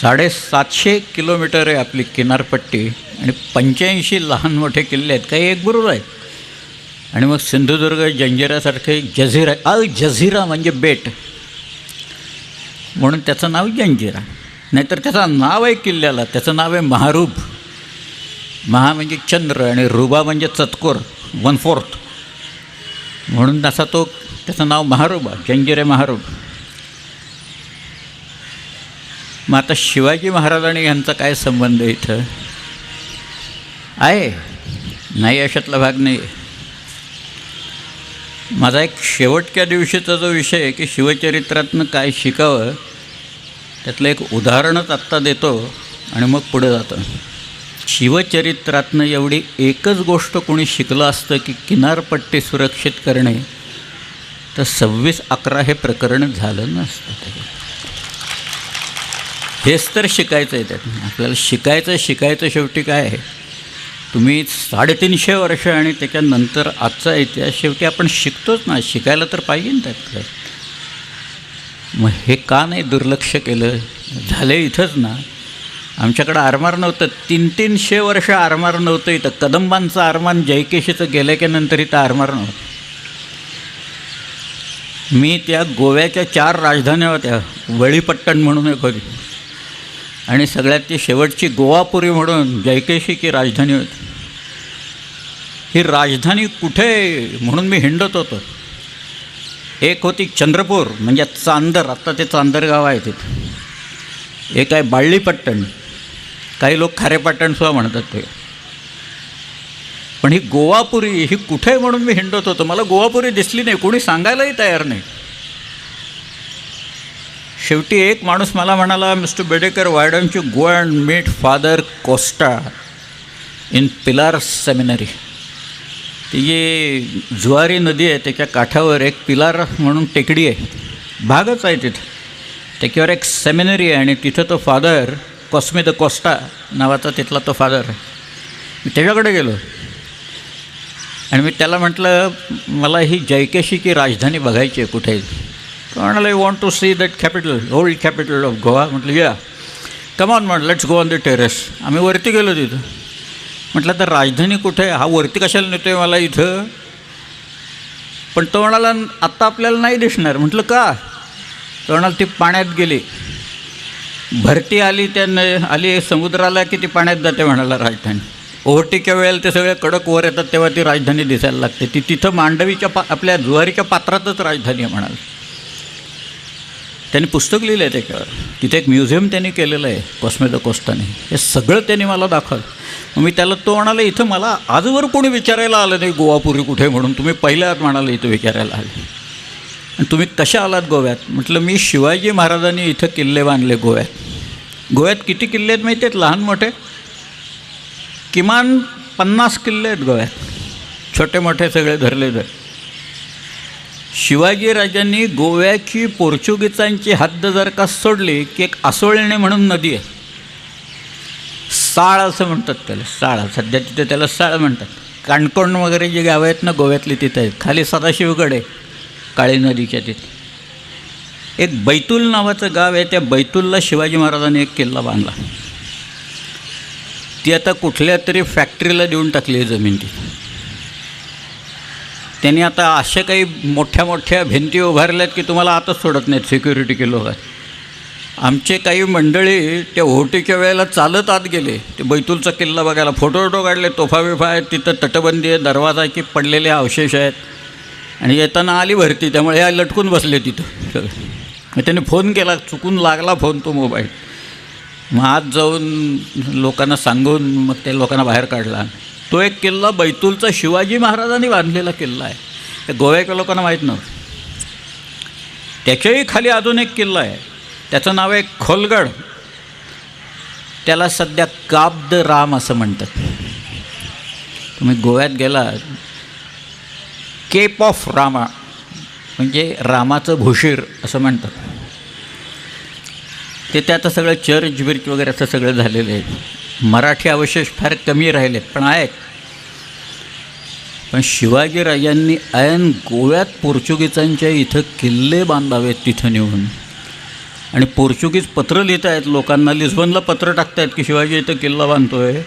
साडेसातशे किलोमीटर आहे आपली किनारपट्टी आणि पंच्याऐंशी लहान मोठे किल्ले आहेत. काही एक बरोबर आहेत. आणि मग सिंधुदुर्ग जंजिरासारखे जझिरा अल जझिरा म्हणजे बेट. म्हणून त्याचं नाव जंजिरा. नाहीतर त्याचं नाव आहे किल्ल्याला. त्याचं नाव आहे महारूब महा म्हणजे चंद्र आणि रुबा म्हणजे चतकोर वन फोर्थ. म्हणून तसा तो त्याचं नाव महारूबा जंजिरे महारूब मग आता शिवाजी महाराजांनी यांचा काय संबंध आहे इथं? आहे. नाही अशातला भाग नाही माझा एक शेवटच्या दिवशीचा जो विषय आहे की शिवचरित्रातनं काय शिकावं त्यातलं एक उदाहरणच आत्ता देतो आणि मग पुढं जातं. शिवचरित्रातनं एवढी एकच गोष्ट कोणी शिकलं असतं की किनारपट्टी सुरक्षित करणे तर सव्वीस अकरा हे प्रकरण झालं नसतं. ते हेच तर शिकायचं आहे त्यात. आपल्याला शिकायचं शिकायचं शेवटी काय आहे? तुम्ही साडेतीनशे वर्ष आणि त्याच्यानंतर आजचा इतिहास शेवटी आपण शिकतोच ना. शिकायला तर पाहिजे ना त्यात मग हे का नाही दुर्लक्ष केलं? झालं इथंच ना. आमच्याकडं आरमार नव्हतं. तीन तीनशे वर्ष आरमार नव्हतं इथं. कदंबांचं आरमान जयकेशीचं गेल्या की नंतर इथं आरमार नव्हतं. मी त्या गोव्याच्या चार राजधान्या होत्या. वळीपट्टण म्हणून एक होती. आणि सगळ्यात ती शेवटची गोवापुरी म्हणून जयकेशीची राजधानी होती. ही राजधानी कुठे म्हणून मी हिंडत होतो. एक होती चंद्रपूर म्हणजे चांदर आत्ता ते चांदर गाव आहे तिथं. एक आहे बाळलीपट्टण काही लोक खारेपाटणसुद्धा म्हणतात ते. पण ही गोवापुरी ही कुठे म्हणून मी हिंडत होतो? मला गोवापुरी दिसली नाही कोणी सांगायलाही तयार नाही. शेवटी एक माणूस मला म्हणाला mister Bedekar why don't you go and meet father Costa in Pilar seminary ती जी जुवारी नदी आहे त्याच्या काठावर एक पिलार म्हणून टेकडी आहे. भागच आहे तिथं. त्याच्यावर एक सेमिनरी आहे आणि तिथं तो फादर कॉस्मे द कोस्टा नावाचा तिथला तो फादर आहे. मी त्याच्याकडे गेलो. आणि मी त्याला म्हटलं मला ही जयकेशीची राजधानी बघायची आहे कुठे? तो म्हणाला you want to see that capital old capital of Goa म्हटलं या कमॉन म्हण let's go on the terrace आम्ही वरती गेलो तिथं. म्हटलं तर राजधानी कुठे आहे? हा वरती कशाला नेतो आहे मला इथं? पण तो म्हणाला आत्ता आपल्याला नाही दिसणार. म्हटलं का? तो म्हणाला ती पाण्यात गेली. भरती आली त्याने आली समुद्राला की ती पाण्यात जाते म्हणाला राजधानी. ओहोटीच्या वेळेला ते सगळे कडक वर येतात तेव्हा ती राजधानी दिसायला लागते. ती तिथं मांडवीच्या पा आपल्या जुवारीच्या पात्रातच राजधानी आहे म्हणाल. त्यांनी पुस्तक लिहिलं आहे त्याच्यावर तिथे एक म्युझियम त्यांनी केलेलं आहे कॉस्मे कोस्टाने. हे सगळं त्यांनी मला दाखवलं. मग मी त्याला तो म्हणाला इथं मला आजवर कोणी विचारायला आलं नाही गोवापुरी कुठे म्हणून? तुम्ही पहिल्यात म्हणाले इथं विचारायला आले. आणि तुम्ही कशा आलात गोव्यात? म्हटलं मी शिवाजी महाराजांनी इथं किल्ले बांधले गोव्यात. गोव्यात किती किल्ले आहेत माहिती आहेत? लहान मोठे? किमान पन्नास किल्ले आहेत गोव्यात. छोटे मोठे सगळे धरले तर शिवाजीराजांनी गोव्याची पोर्चुगीजांची हद्द जर का सोडली की एक आसोळणे म्हणून नदी आहे. साळ असं म्हणतात त्याला साळ. सध्या तिथे त्याला साळ म्हणतात. काणकोण वगैरे जी गावं आहेत ना गोव्यातली तिथे आहेत. खाली सदाशिवगड आहे काळी नदीच्या तिथे. एक बैतूल नावाचं गाव आहे त्या बैतूलला शिवाजी महाराजांनी एक किल्ला बांधला. ती आता कुठल्या तरी फॅक्टरीला देऊन टाकली आहे जमीन ती. त्यांनी आता अशा काही मोठ्या मोठ्या भिंती उभारल्यात की तुम्हाला आताच सोडत नाहीत सिक्युरिटी किलो लोक. आमचे काही मंडळी त्या ओहोटीच्या वेळेला चालत आत गेले. ते बैतूलचा किल्ला बघायला फोटो फोटो काढले तोफा बिफा आहेत तिथं तटबंदी आहे दरवाजाची पडलेले अवशेष आहेत. आणि येताना आली भरती त्यामुळे ह्या लटकून बसले तिथं सगळे. मग त्यांनी फोन केला चुकून लागला फोन तो मोबाईल मग आत जाऊन लोकांना सांगून मग त्या लोकांना बाहेर काढला. तो एक किल्ला बैतूलचा शिवाजी महाराजांनी बांधलेला किल्ला आहे. ते गोव्याच्या लोकांना माहीत नव्हतं. त्याच्याही खाली अजून एक किल्ला आहे. त्याचं नाव आहे खोलगड. त्याला सध्या काब्द राम असं म्हणतात. तुम्ही गोव्यात गेला केप ऑफ रामा म्हणजे रामाचं भुशीर असं म्हणतात. ते ते आता सगळं चर्च बिर्च वगैरे असं सगळं झालेलं आहे. मराठी अवशेष फार कमी राहिलेत पण आहेत. पण शिवाजीराजांनी ऐन गोव्यात पोर्चुगीजांच्या इथं किल्ले बांधावेत तिथं नेऊन. आणि पोर्चुगीज पत्र लिहित आहेत लोकांना लिस्बनला पत्र टाकतायत की शिवाजी इथं किल्ला बांधतो आहे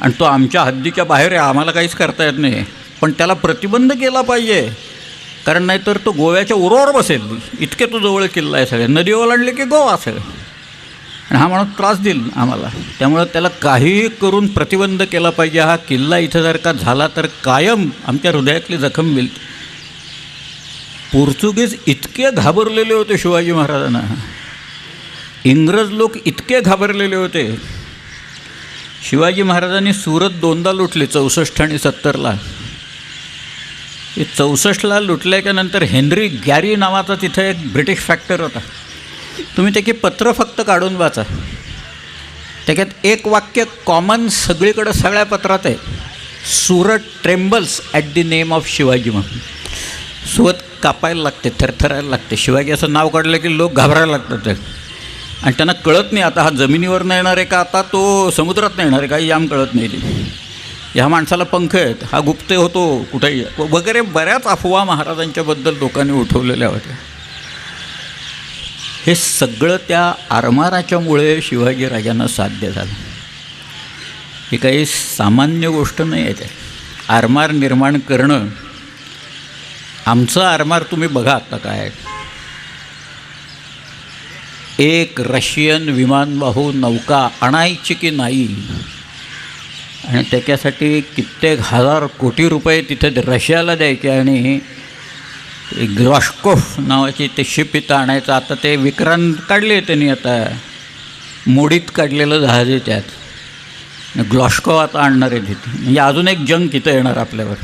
आणि तो आमच्या हद्दीच्या बाहेर आहे आम्हाला काहीच करता येत नाही. पण त्याला प्रतिबंध केला पाहिजे. कारण नाहीतर तो गोव्याच्या उरावर बसेल. इतके तो जवळ किल्ला आहे सगळे. नदी ओलांडले की गोवा सगळं. आणि हा माणूस त्रास देईल आम्हाला. त्यामुळं त्याला काहीही करून प्रतिबंध केला पाहिजे. हा किल्ला इथं जर का झाला तर कायम आमच्या हृदयातली जखम मिळते पोर्तुगीज इतके घाबरलेले होते शिवाजी महाराजांना. इंग्रज लोक इतके घाबरलेले होते. शिवाजी महाराजांनी सुरत दोनदा लुटले चौसष्ट आणि सत्तरला. हे चौसष्टला लुटल्याच्या नंतर हेनरी गॅरी नावाचा तिथं एक ब्रिटिश फॅक्टर होता. तुम्ही त्याची पत्र फक्त काढून वाचा. त्याच्यात एक वाक्य कॉमन सगळीकडं सगळ्या पत्रात आहे. Surat trembles at the name of Shivaji म्हणून. सुरत कापायला लागते थरथरायला लागते. शिवाजी असं नाव काढलं की लोक घाबरायला लागतात. ते आणि त्यांना कळत नाही आता हा जमिनीवर येणार आहे का? आता तो समुद्रात येणार आहे काही याम कळत नाही. ते ह्या माणसाला पंख आहेत. हा गुप्ते होतो कुठेही. वगैरे बऱ्याच अफवा महाराजांच्याबद्दल लोकांनी उठवलेल्या होत्या. हे सगळं त्या आरमाराच्यामुळे शिवाजीराजांना साध्य झालं ही काही सामान्य गोष्ट नाही आहे ते आरमार निर्माण करणं आमचं आरमार तुम्ही बघा आता काय आहे. एक रशियन विमानवाहू नौका आणायची की नाही आणि त्याच्यासाठी कित्येक हजार कोटी रुपये तिथे रशियाला द्यायचे आणि ग्लॉस्कोफ नावाची ते शिप इथं आणायचं. आता ते विक्रांत काढले त्यांनी आता. मोडीत काढलेलं जहाज आहे त्यात. ग्लॉस्को आता आणणार आहे तिथे म्हणजे अजून एक जंग तिथं येणार आपल्यावर.